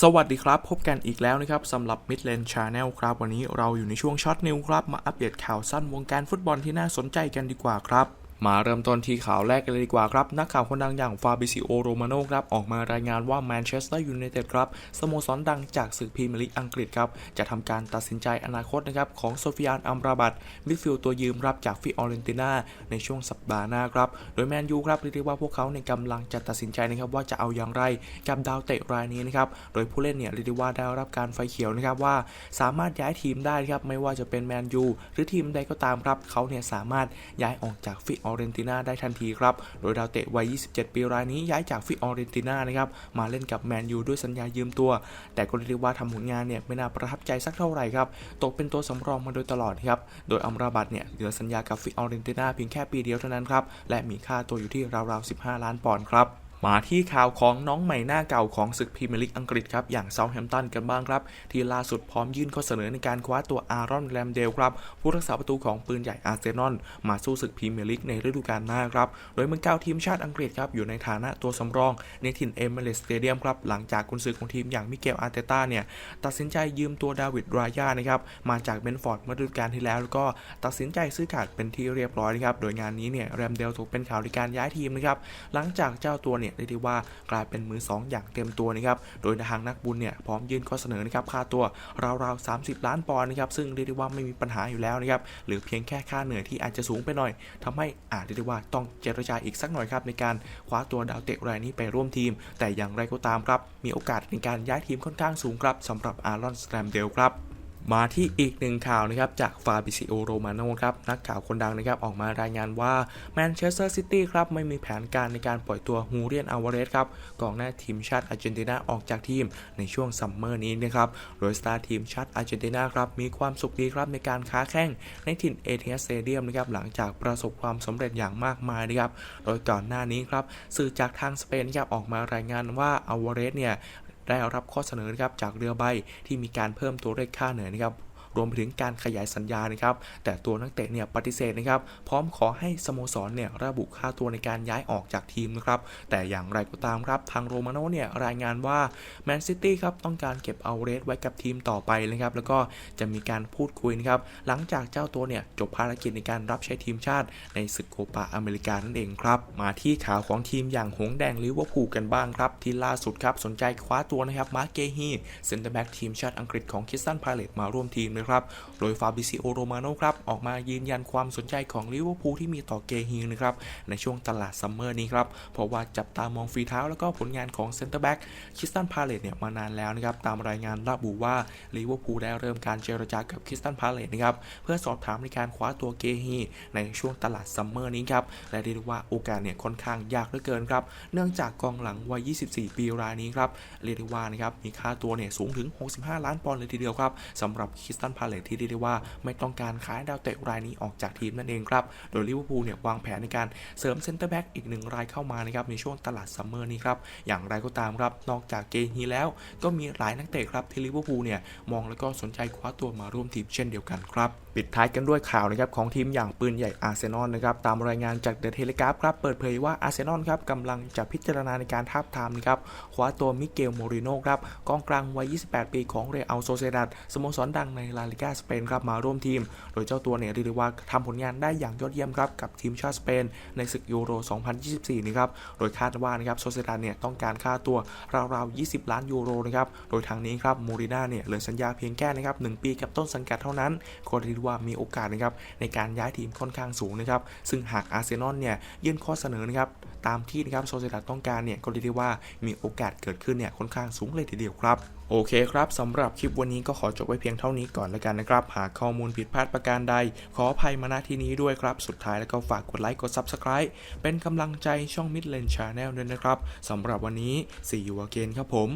สวัสดีครับ พบกันอีกแล้วนะครับสำหรับ Midland Channel ครับ วันนี้เราอยู่ในช่วงช็อตนิวครับ มาอัปเดตข่าวสั้นวงการฟุตบอลที่น่าสนใจกันดีกว่าครับ มาเริ่มต้นที่ข่าวแรกกันเลยดีกว่าครับ นักข่าวคนดังอย่างฟาบิซิโอโรมาโนครับออกมารายงานว่าแมนเชสเตอร์ยูไนเต็ดครับสโมสรดังจากศึกพรีเมียร์ลีกอังกฤษครับ จะทำการตัดสินใจอนาคตนะครับของโซฟิยานอัมราบัตมิดฟิลด์ตัวยืมรับจากฟิออเรนติน่าในช่วงสัปดาห์หน้าครับ โดยแมนยูครับเรียกว่าพวกเขาในยกำลังจะตัดสินใจนะครับว่าจะเอาอย่างไรกับดาวเตะรายนี้นะครับโดยผู้เล่นเนี่ยเรียกว่าได้รับการไฟเขียวนะครับว่า สามารถย้ายทีมได้ครับไม่ว่าจะเป็นแมนยูหรือทีมใดก็ตามครับเขาเนี่ยสามารถย้ายออกจากฟิอออเรนตินาได้ทันทีครับ โดยดาวเตะวัย 27 ปีรายนี้ย้ายจากฟิออเรนตินานะครับ มาเล่นกับแมนยูด้วยสัญญายืมตัว แต่ก็เรียกว่าทำผลงานเนี่ยไม่น่าประทับใจสักเท่าไหร่ครับ ตกเป็นตัวสำรองมาโดยตลอดครับ โดยอัมราบัตเนี่ยเหลือสัญญากับฟิออเรนตินาเพียงแค่ปีเดียวเท่านั้นครับ และมีค่าตัวอยู่ที่ราวๆ 15 ล้านปอนด์ครับ มาที่ข่าวของน้องใหม่หน้าเก่าของศึกพรีเมียร์ลีกอังกฤษครับ อย่างเซาท์แฮมป์ตันกันบ้างครับ ที่ล่าสุดพร้อมยื่นข้อเสนอในการคว้าตัวอารอนแรมเดลครับผู้รักษาประตูของปืนใหญ่อาร์เซนอลมาสู้ศึกพรีเมียร์ลีกในฤดูกาลหน้าครับ โดยเมืองเก้าทีมชาติอังกฤษครับ อยู่ในฐานะตัวสำรอง ในถิ่นเอเมเรสสเตเดียมครับ หลังจากกุนซือของทีมอย่างมิเกลอาร์เตต้าเนี่ยตัดสินใจยืมตัวดาวิดรายานะครับมาจากเบนฟอร์ดเมื่อฤดูกาลที่แล้วแล้วก็ตัดสินใจซื้อขาดเป็นที่เรียบร้อยนะครับโดยงานนี้เนี่ยแรมเดลถูกเป็นข่าวในการย้ายทีมนะครับหลังจากเจ้าตัวเนี่ยได้ที่ว่ากลายเป็นมือ 2 อย่างเต็มตัวนะครับ โดยทางนักบุญเนี่ยพร้อมยื่นข้อเสนอนะครับค่าตัวราวๆ 30 ล้านปอนด์นะครับซึ่งเรียกได้ว่าไม่มีปัญหาอยู่แล้วนะครับหรือเพียงแค่ค่าเหนื่อยที่อาจจะสูงไปหน่อยทำให้อาจเรียกได้ว่าต้องเจรจาอีกสักหน่อยครับในการคว้าตัวดาวเตะรายนี้ไปร่วมทีม แต่อย่างไรก็ตามครับมีโอกาสในการย้ายทีมค่อนข้างสูงครับสำหรับอารอนสแตรมเดลครับ มาที่อีกหนึ่งข่าวนะครับจากฟาบิซิโอโรมาโนครับนักข่าวคนดังนะครับออกมารายงานว่าแมนเชสเตอร์ซิตี้ครับไม่มีแผนการในการปล่อยตัวฮูเรียนอาวาเรสครับกองหน้าทีมชาติอาร์เจนตินาออกจากทีมในช่วงซัมเมอร์นี้นะครับโดยสตาร์ทีมชาติอาร์เจนตินาครับมีความสุขดีครับในการค้าแข่งในถิ่นเอเทียสเตเดียมนะครับหลังจากประสบความสำเร็จอย่างมากมายนะครับโดยก่อนหน้านี้ครับสื่อจากทางสเปนครับออกมารายงานว่าอาวาเรสเนี่ย ได้รับข้อเสนอนะครับจากเรือใบที่มีการเพิ่มตัวเลขค่าเหนื่อยนะครับ รวมไปถึงการขยายสัญญานะครับ แต่ตัวนักเตะเนี่ยปฏิเสธนะครับ พร้อมขอให้สโมสรเนี่ยระบุค่าตัวในการย้ายออกจากทีมนะครับ แต่อย่างไรก็ตามครับ ทางโรมาโนเนี่ยรายงานว่าแมนซิตี้ครับต้องการเก็บเอาเรสไว้กับทีมต่อไปนะครับ แล้วก็จะมีการพูดคุยนะครับ หลังจากเจ้าตัวเนี่ยจบภารกิจในการรับใช้ทีมชาติ ในศึกโคปาอเมริกานั่นเองครับ มาที่ข่าวของทีมอย่างหงส์แดงลิเวอร์พูลกันบ้างครับ ที่ล่าสุดครับสนใจคว้าตัวนะครับมาร์เกฮีเซนเตอร์แบ็กทีมชาติอังกฤษของคิสตันพาเลตมาร่วมทีมนะครับโดยฟาบิซิโอโรมาโนครับออกมายืนยันความสนใจของลิเวอร์พูลที่มีต่อเกฮีนะครับในช่วงตลาดซัมเมอร์นี้ครับเพราะว่าจับตามองฝีเท้าแล้วก็ผลงานของเซนเตอร์แบ็กคิสตันพาเลตเนี่ยมานานแล้วนะครับตามรายงานระบุว่าลิเวอร์พูลได้เริ่มการเจรจากับคิสตันพาเลตนะครับเพื่อสอบถามในการคว้าตัวเกฮีในช่วงตลาดซัมเมอร์นี้ครับและเรียกว่าโอกาสเนี่ยค่อนข้างยากเหลือเกินครับเนื่องจากกองหลังวัย 24 ปีรายนี้ครับเรียกว่านะครับมีค่าตัวเนี่ยสูงถึง 65 ล้านปอนด์เลยทีเดียวครับสำหรับคิสตันพาเลตที่เรียกได้ว่าไม่ต้องการขายดาวเตะรายนี้ออกจากทีมนั่นเองครับ โดยลิเวอร์พูลเนี่ยวางแผนในการเสริมเซนเตอร์แบ็กอีกหนึ่งรายเข้ามานะครับในช่วงตลาดซัมเมอร์นี้ครับ อย่างไรก็ตามครับ นอกจากเกฮีแล้ว ก็มีหลายนักเตะครับที่ลิเวอร์พูลเนี่ยมองแล้วก็สนใจคว้าตัวมาร่วมทีมเช่นเดียวกันครับปิดท้ายกันด้วยข่าวนะครับของทีมอย่างปืนใหญ่อาร์เซนอลนะครับตามรายงานจากเดอะเทเลกราฟครับเปิดเผยว่าอาร์เซนอลครับกำลังจะพิจารณาในการทาบทามนะครับคว้าตัวมิเกลโมริโน่ครับกองกลางวัย 28 ปีของเรอัลโซเซดัดสโมสรดังในลาลิกาสเปนครับมาร่วมทีม โดยเจ้าตัวเนี่ยเรียกว่าทำผลงานได้อย่างยอดเยี่ยมครับกับทีมชาติสเปน ในศึกยูโร 2024นะครับโดยคาดว่านะครับโซเซดัดเนี่ยต้องการค่าตัวราวๆ 20 ล้านยูโรนะครับโดยทางนี้ครับโมริน่าเนี่ยเหลือสัญญาเพียงแค่นะครับ1ปีกับต้นสังกัดเท่านั้นก็เรียกได้ว่ามีโอกาสนะครับในการย้ายทีมค่อนข้างสูงนะครับ ซึ่งหากอาร์เซนอลเนี่ยยื่นข้อเสนอนะครับตามที่นะครับโซเซดัดต้องการเนี่ยก็เรียกได้ว่ามีโอกาสเกิดขึ้นเนี่ยค่อนข้างสูงเลยทีเดียวครับโอเคครับสำหรับคลิปวันนี้ก็ขอจบไว้เพียงเท่านี้ก่อนแล้วกันนะครับ หากข้อมูลผิดพลาดประการใด ขออภัยมาณที่นี้ด้วยครับ สุดท้ายแล้วก็ฝากกดไลค์กด Subscribe เป็นกำลังใจช่อง Midland Channel ด้วยนะครับสำหรับวันนี้ See you again ครับผม